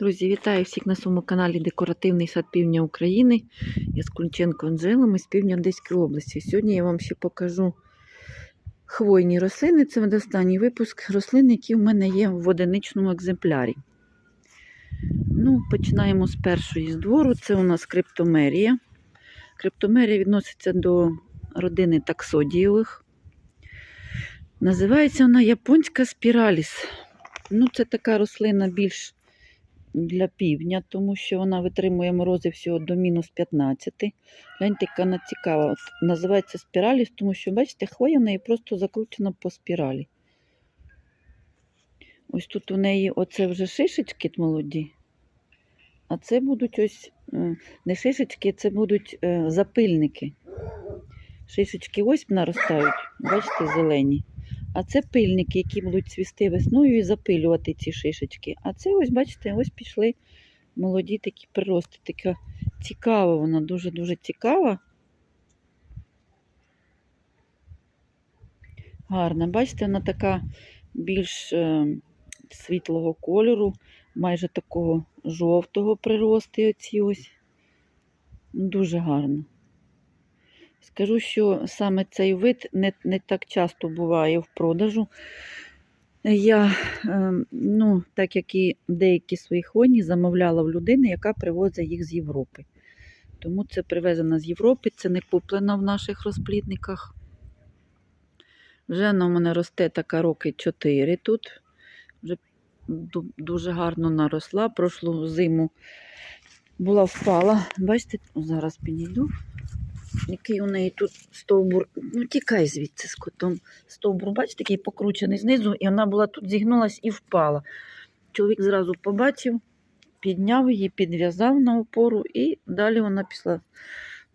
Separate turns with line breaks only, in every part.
Друзі, вітаю всіх на своєму каналі Декоративний сад Півдня України. Я з Кульченко Анжелами з півдня Одеської області. Сьогодні я вам ще покажу хвойні рослини. Це останній випуск рослин, які в мене є в одиничному екземплярі. Ну, Починаємо з першої з двору. Це у нас криптомерія. Криптомерія відноситься до родини таксодієвих. Називається вона японська спіраліс. Ну, Це така рослина більш для півдня, тому що вона витримує морози всього до мінус 15. Гляньте, яка вона цікава. Називається спіраліс, тому що, бачите, хвоя в неї просто закручена по спіралі. Ось тут у неї оце вже шишечки молоді. А це будуть ось е, не шишечки, це будуть е, запильники. Шишечки ось наростають, бачите, зелені. А це пильники, які будуть цвісти весною і запилювати ці шишечки. А це ось, бачите, ось пішли молоді такі прирости. Така цікава вона, дуже-дуже цікава. Гарна. Бачите, вона така більш е, світлого кольору, майже такого жовтого прирости оці ось. Дуже гарно. Скажу, що саме цей вид не, не так часто буває в продажу. Я, е, ну, так як і деякі свої хвойні, замовляла в людини, яка привозить їх з Європи. Тому це привезено з Європи, це не куплено в наших розплідниках. Вже вона у мене росте така роки 4 тут. Вже дуже гарно наросла. Прошлу зиму була впала. Бачите, зараз підійду який у неї тут стовбур. Ну, тікай звідси з котом. Стовбур, бачите, такий покручений знизу, і вона була тут зігнулась і впала. Чоловік зразу побачив, підняв її, підв'язав на опору, і далі вона пішла.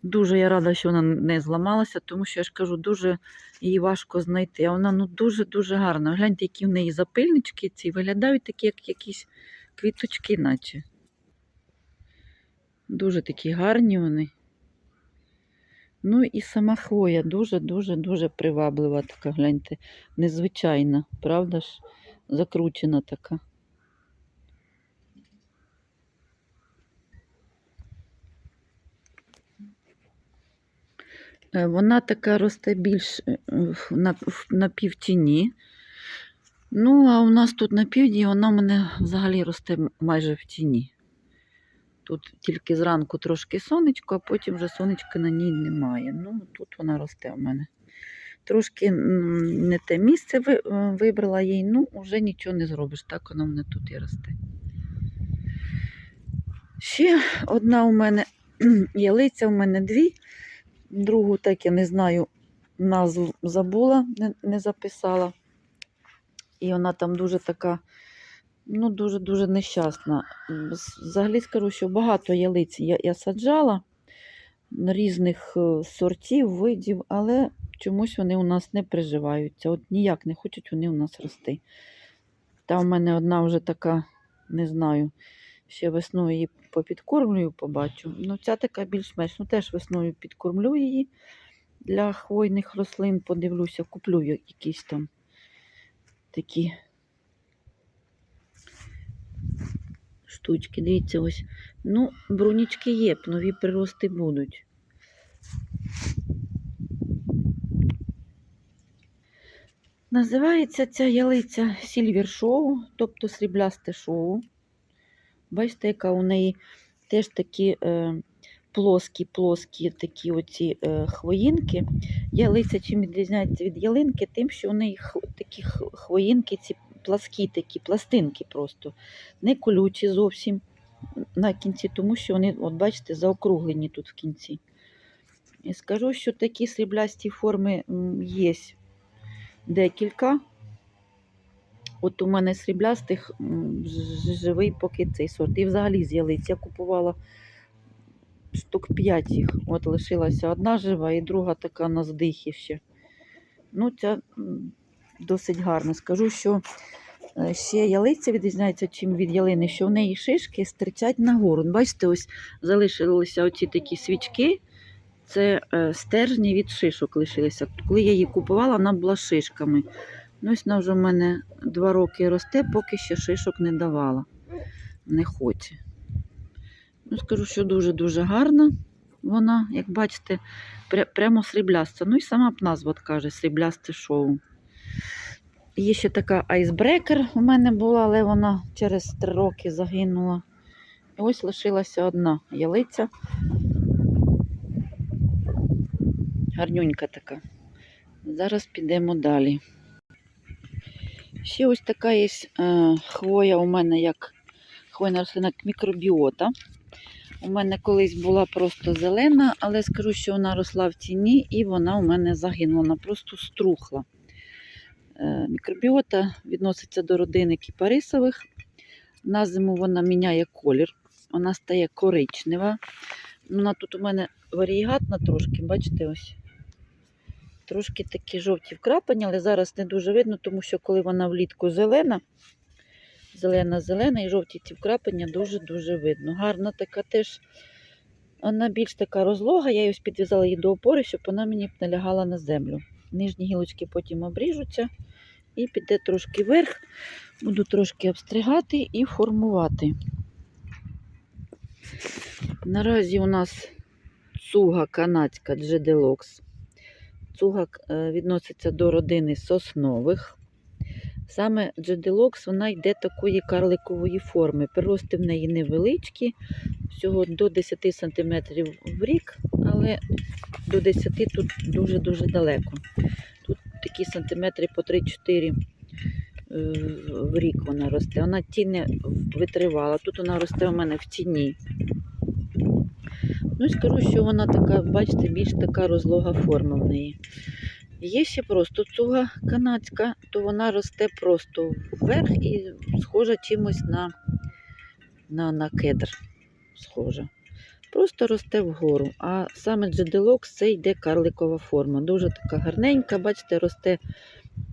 Дуже я рада, що вона не зламалася, тому що я ж кажу, дуже її важко знайти. А вона ну, дуже-дуже гарна. Гляньте, які в неї запильнички ці виглядають такі, як якісь квіточки, наче. Дуже такі гарні вони. Ну і сама хвоя дуже-дуже-дуже приваблива така, гляньте, незвичайна, правда ж? Закручена така. Е, Вона така росте більш е, на, на півтіні. Ну, а у нас тут на півдні вона в мене взагалі росте майже в тіні. Тут тільки зранку трошки сонечко, а потім вже сонечка на ній немає. Ну, тут вона росте у мене. Трошки не те місце е, вибрала їй, ну, вже нічого не зробиш. Так вона в мене тут і росте. Ще одна у мене ялиця, у мене дві. Другу, так я не знаю, назву забула, не, не записала. І вона там дуже така ну, дуже-дуже нещасна. Взагалі скажу, що багато ялиць я, я саджала різних е, сортів, видів, але чомусь вони у нас не приживаються. От ніяк не хочуть вони у нас рости. Та в мене одна вже така, не знаю, ще весною її попідкормлюю, побачу. Ну, ця така більш-менш, ну теж весною підкормлю її для хвойних рослин, подивлюся, куплю якісь там такі штучки. Дивіться, ось. Ну, брунічки є, нові прирости будуть. Називається ця ялиця Сільвер Шоу, тобто сріблясте шоу. Бачите, яка у неї теж такі е, плоскі, плоскі такі оці е, хвоїнки. Ялиця чим відрізняється від ялинки, тим, що у неї х, такі хвоїнки, ці пласкі такі, пластинки просто, не колючі зовсім на кінці, тому що вони, от бачите, заокруглені тут в кінці. І скажу, що такі сріблясті форми є декілька. От у мене сріблястих живий поки цей сорт. І взагалі з ялиць. Я купувала штук 5 їх. От лишилася одна жива і друга така на здихі ще. Ну, ця досить гарна. Скажу, що ще ялиця відрізняється чим від ялини, що в неї шишки стирчать нагору. Бачите, ось залишилися оці такі свічки. Це е, стержні від шишок лишилися. Коли я її купувала, вона була шишками. Ну, ось вона вже в мене два роки росте, поки ще шишок не давала. не хоче. Ну, скажу, що дуже-дуже гарна вона, як бачите, пря- прямо срібляста. Ну і сама б назва каже сріблясте шоу. Є ще така айсбрекер у мене була, але вона через три роки загинула. І ось лишилася одна ялиця. Гарнюнька така. Зараз підемо далі. Ще ось така є е, хвоя у мене як хвойна рослина мікробіота. У мене колись була просто зелена, але скажу, що вона росла в тіні і вона у мене загинула, вона просто струхла. Е, Мікробіота відноситься до родини кіпарисових. На зиму вона міняє колір, вона стає коричнева. Вона тут у мене варієгатна трошки, бачите, ось. Трошки такі жовті вкраплення, але зараз не дуже видно, тому що коли вона влітку зелена, зелена-зелена і жовті ці вкраплення дуже-дуже видно. Гарна така теж, вона більш така розлога, я ось підв'язала її до опори, щоб вона мені не лягала на землю. Нижні гілочки потім обріжуться і піде трошки вверх. Буду трошки обстригати і формувати. Наразі у нас цуга канадська Джеделокс. Цуга е, відноситься до родини соснових. Саме Джеделокс вона йде такої карликової форми. Прирости в неї невеличкі, всього до 10 см в рік, але до 10 тут дуже-дуже далеко. Тут такі сантиметри по 3-4 е, в рік вона росте. Вона тіни витривала. Тут вона росте у мене в тіні. Ну і скажу, що вона така, бачите, більш така розлога форма в неї. Є ще просто цуга канадська, то вона росте просто вверх і схожа чимось на, на, на кедр. Схожа. Просто росте вгору. А саме джеделокс це йде карликова форма. Дуже така гарненька, бачите, росте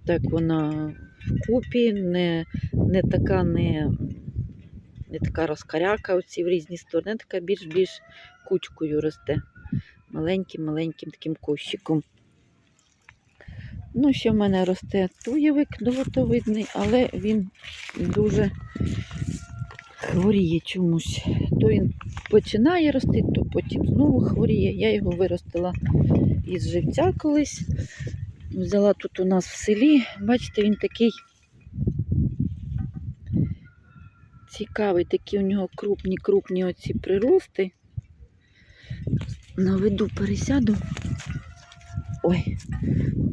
так вона вкупі, не, не така не, не така розкаряка оці в різні сторони, така більш-більш кучкою росте. Маленьким-маленьким таким кущиком. Ну, ще в мене росте туєвик долотовидний, але він дуже хворіє чомусь. То він починає рости, то потім знову хворіє. Я його виростила із живця колись. Взяла тут у нас в селі. Бачите, він такий цікавий, такі у нього крупні-крупні оці прирости. Наведу пересяду. Ой,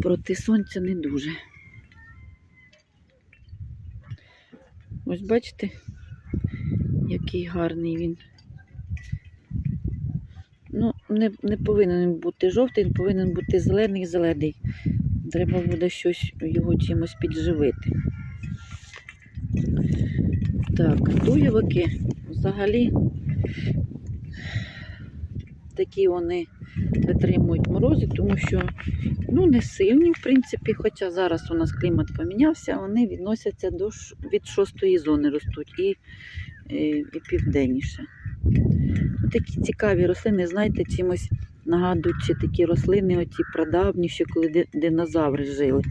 проти сонця не дуже. Ось бачите, який гарний він. Ну, не, не повинен бути жовтий, він повинен бути зелений зелений. Треба буде щось його чимось підживити. Так, туєвики взагалі такі вони витримують морози, тому що ну, не сильні, в принципі, хоча зараз у нас клімат помінявся, вони відносяться до від шостої зони ростуть і, і, і південніше. Ну, Такі цікаві рослини, знаєте, чимось нагадують чи такі рослини, оті прадавні, ще коли динозаври жили.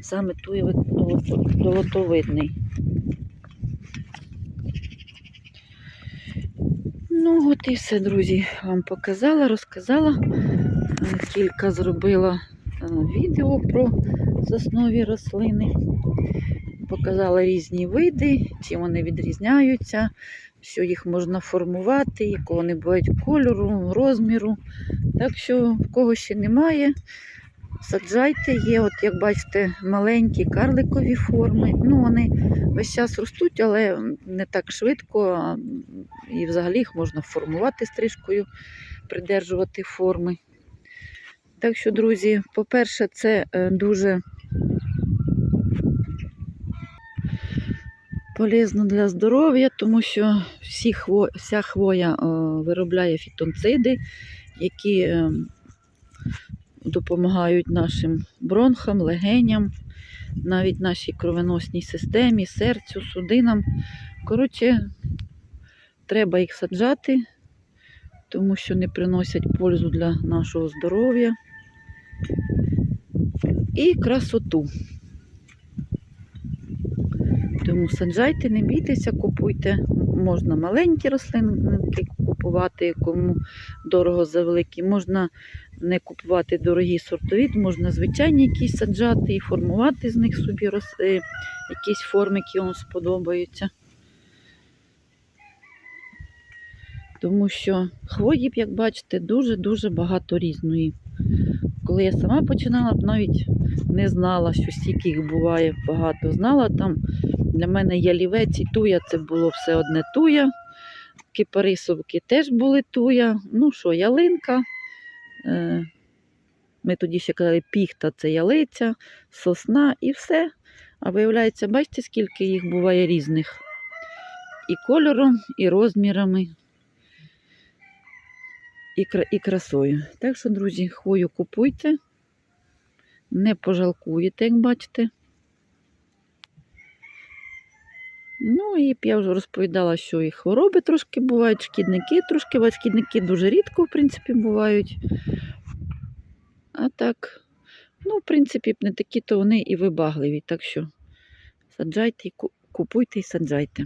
Саме туєвик долото- Ну, от і все, друзі, вам показала, розказала. Е, Кілька зробила е, відео про соснові рослини. Показала різні види, чим вони відрізняються, що їх можна формувати, якого вони бувають кольору, розміру. Так що, в кого ще немає, саджайте. Є, от як бачите, маленькі карликові форми. Ну, вони весь час ростуть, але не так швидко. І взагалі їх можна формувати стрижкою, придержувати форми. Так що, друзі, по-перше, це е, дуже полезно для здоров'я, тому що всі хво... вся хвоя е, виробляє фітонциди, які е, допомагають нашим бронхам, легеням, навіть нашій кровоносній системі, серцю, судинам. Коротше, треба їх саджати, тому що не приносять пользу для нашого здоров'я і красоту. Тому саджайте, не бійтеся, купуйте. Можна маленькі рослинки купувати, кому дорого за великі. Можна не купувати дорогі сортові, можна звичайні якісь саджати і формувати з них собі рос- е, якісь форми, які вам сподобаються. Тому що хвої, як бачите, дуже-дуже багато різної. Коли я сама починала, навіть не знала, що стільки їх буває багато. Знала там для мене ялівець і туя це було все одне туя. Кипарисовки теж були туя. Ну що, ялинка. Е, Ми тоді ще казали, піхта це ялиця, сосна і все. А виявляється, бачите, скільки їх буває різних. І кольором, і розмірами, і, і красою. Так що, друзі, хвою купуйте, не пожалкуєте, як бачите. Ну і я вже розповідала, що і хвороби трошки бувають, шкідники трошки бувають. Шкідники дуже рідко, в принципі, бувають. А так, ну, в принципі, не такі, то вони і вибагливі. Так що саджайте, купуйте і саджайте.